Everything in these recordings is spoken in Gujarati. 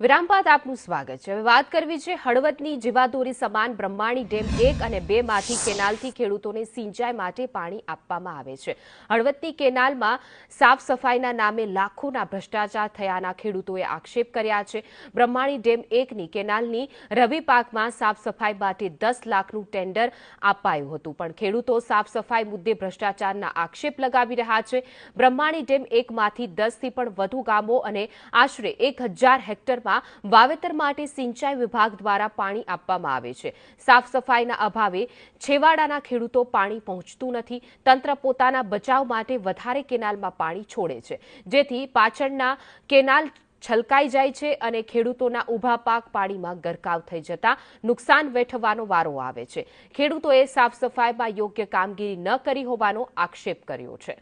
વિરામ બાદ આપનું સ્વાગત છે. હવે વાત કરવી છે હળવદની જીવાદોરી સમાન બ્રહ્માણી ડેમ એક અને બે માંથી કેનાલથી ખેડૂતોને સિંચાઈ માટે પાણી આપવામાં આવે છે. હળવદની કેનાલમાં સાફ સફાઈના નામે લાખોના ભ્રષ્ટાચાર થયાના ખેડૂતોએ આક્ષેપ કર્યા છે. બ્રહ્માણી ડેમ એકની કેનાલની રવિ પાકમાં સાફ સફાઈ માટે દસ લાખનું ટેન્ડર અપાયું હતું. પણ ખેડૂતો સાફ સફાઈ મુદ્દે ભ્રષ્ટાચારના આક્ષેપ લગાવી રહ્યા છે. બ્રહ્માણી ડેમ એકમાંથી દસથી પણ વધુ ગામો અને આશરે એક હજાર હેક્ટરમાં વાવેતર માટે સિંચાઈ વિભાગ દ્વારા પાણી આપવામાં આવે છે. સાફ સફાઈના અભાવે છેવાડાના ખેડૂતો પાણી પહોંચતું નથી. તંત્ર પોતાના બચાવ માટે વધારે કેનાલમાં પાણી છોડે છે. જેથી પાછળના કેનાલ છલકાઈ જાય છે અને ખેડૂતોના ઊભા પાક પાણીમાં ગરકાવ થઈ જતા નુકસાન વેઠવાનો વારો આવે છે. ખેડૂતોએ સાફ સફાઈમાં યોગ્ય કામગીરી ન કરી હોવાનો આક્ષેપ કર્યો છે.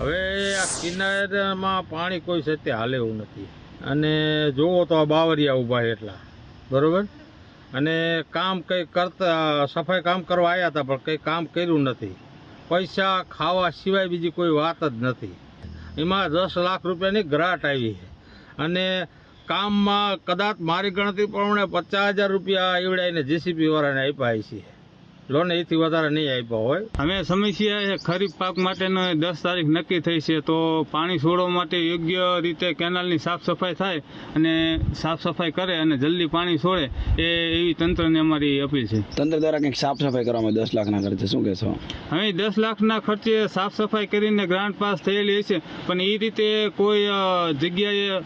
હવે કિનારામાં પાણી કોઈ સત્ય હાલે એવું નથી. અને જુઓ તો આ બાવરિયા ઊભા એટલા. બરાબર? અને કામ કંઈ કરતા, સફાઈ કામ કરવા આવ્યા હતા, પણ કંઈ કામ કર્યું નથી. પૈસા ખાવા સિવાય બીજી કોઈ વાત જ નથી. એમાં દસ લાખ રૂપિયાની ગ્રાટ આવી છે. અને કામમાં કદાચ મારી ગણતરી પ્રમાણે પચાસ હજાર રૂપિયા એવડાઈને જીસીપી વાળાને આપ્યા છે. લોન એથી વધારે નહીં આપ્યો હોય. અમે સમસ્યા છે ખરીફ પાક માટેનો દસ તારીખ નક્કી થઈ છે તો પાણી છોડવા માટે યોગ્ય રીતે કેનાલની સાફ સફાઈ થાય અને સાફ સફાઈ કરે અને જલ્દી પાણી છોડે એ એવી તંત્રને અમારી અપીલ છે. તંત્ર દ્વારા કંઈક સાફ સફાઈ કરવામાં દસ લાખના ખર્ચે શું કહેશો? અમે દસ લાખના ખર્ચે સાફ સફાઈ કરીને ગ્રાન્ટ પાસ થયેલી છે પણ એ રીતે કોઈ જગ્યાએ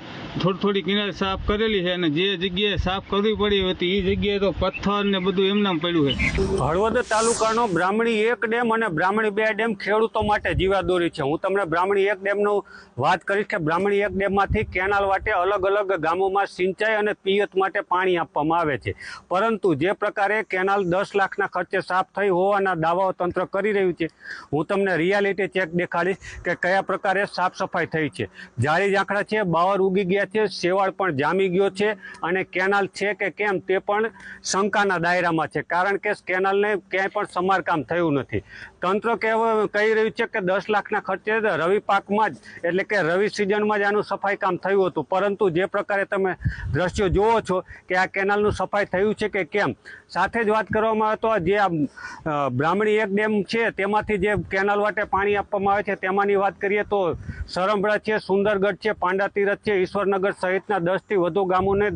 થોડી થોડી કિનારે સાફ કરેલી છે અને જે જગ્યાએ સાફ કરવી પડી હતી એ જગ્યાએ તો પથ્થર ને બધું એમનામ પડ્યું છે. હળવદ તાલુકાનો બ્રાહ્મણી એક ડેમ અને બ્રાહ્મણી બે ડેમ ખેડૂતો માટે જીવાદોરી છે. હું તમને બ્રાહ્મણી એક ડેમનું વાત કરીશ કે બ્રાહ્મણી એક ડેમમાંથી કેનાલ વાટે અલગ અલગ ગામોમાં સિંચાઈ અને પિયત માટે પાણી આપવામાં આવે છે. પરંતુ જે પ્રકારે કેનાલ દસ લાખના ખર્ચે સાફ થઈ હોવાના દાવાઓ તંત્ર કરી રહ્યું છે, હું તમને રિયાલિટી ચેક દેખાડીશ કે કયા પ્રકારે સાફ સફાઈ થઈ છે. જાળી ઝાંખડા છે બાવર ઉગી ગયા છે, શેવાળ પણ જામી ગયો છે અને કેનાલ છે કે કેમ તે પણ શંકાના દાયરામાં છે. કારણ કે કેનાલને ક્યાંય પણ સમારકામ થયું નથી. તંત્ર કહેવા કહી રહ્યું છે કે દસ લાખના ખર્ચે રવિ પાકમાં જ, એટલે કે રવિ સિઝનમાં જ આનું સફાઈ કામ થયું હતું. પરંતુ જે પ્રકારે તમે દ્રશ્યો જુઓ છો કે આ કેનાલનું સફાઈ થયું છે કે કેમ? સાથે જ વાત કરવામાં આવે તો જે આ બ્રાહ્મણી એક ડેમ છે, તેમાંથી જે કેનાલ વાટે પાણી આપવામાં આવે છે, તેમાંની વાત કરીએ તો સરંભળા છે, સુંદરગઢ છે, પાંડા તીરથ છે, ઈશ્વરનગર સહિતના દસથી વધુ ગામોને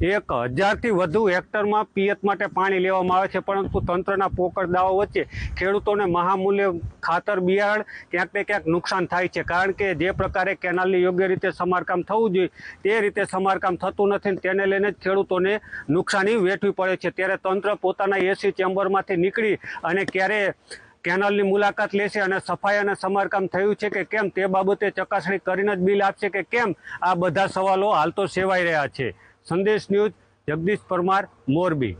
એક હજારથી વધુ હેક્ટરમાં પિયત માટે પાણી લેવામાં આવે છે. પરંતુ તંત્રના પોકળદાઓ વચ્ચે ખેડૂતોને મહામૂલ્ય ખાતર બિયારણ ક્યાંક ને ક્યાંક નુકસાન થાય છે. કારણ કે જે પ્રકારે કેનાલની યોગ્ય રીતે સમારકામ થવું જોઈએ, તે રીતે સમારકામ થતું નથી તેને લઈને જ ખેડૂતોને નુકસાની વેઠવી પડે છે. ત્યારે તંત્ર પોતાના એસી ચેમ્બરમાંથી નીકળી અને ક્યારે કેનાલની મુલાકાત લેશે અને સફાઈ અને સમારકામ થયું છે કે કેમ, તે બાબતે ચકાસણી કરીને જ બિલ આપશે કે કેમ, આ બધા સવાલો હાલ તો સેવાઈ રહ્યા છે. સંદેશ ન્યૂઝ જગદીશ પરમાર, મોરબી.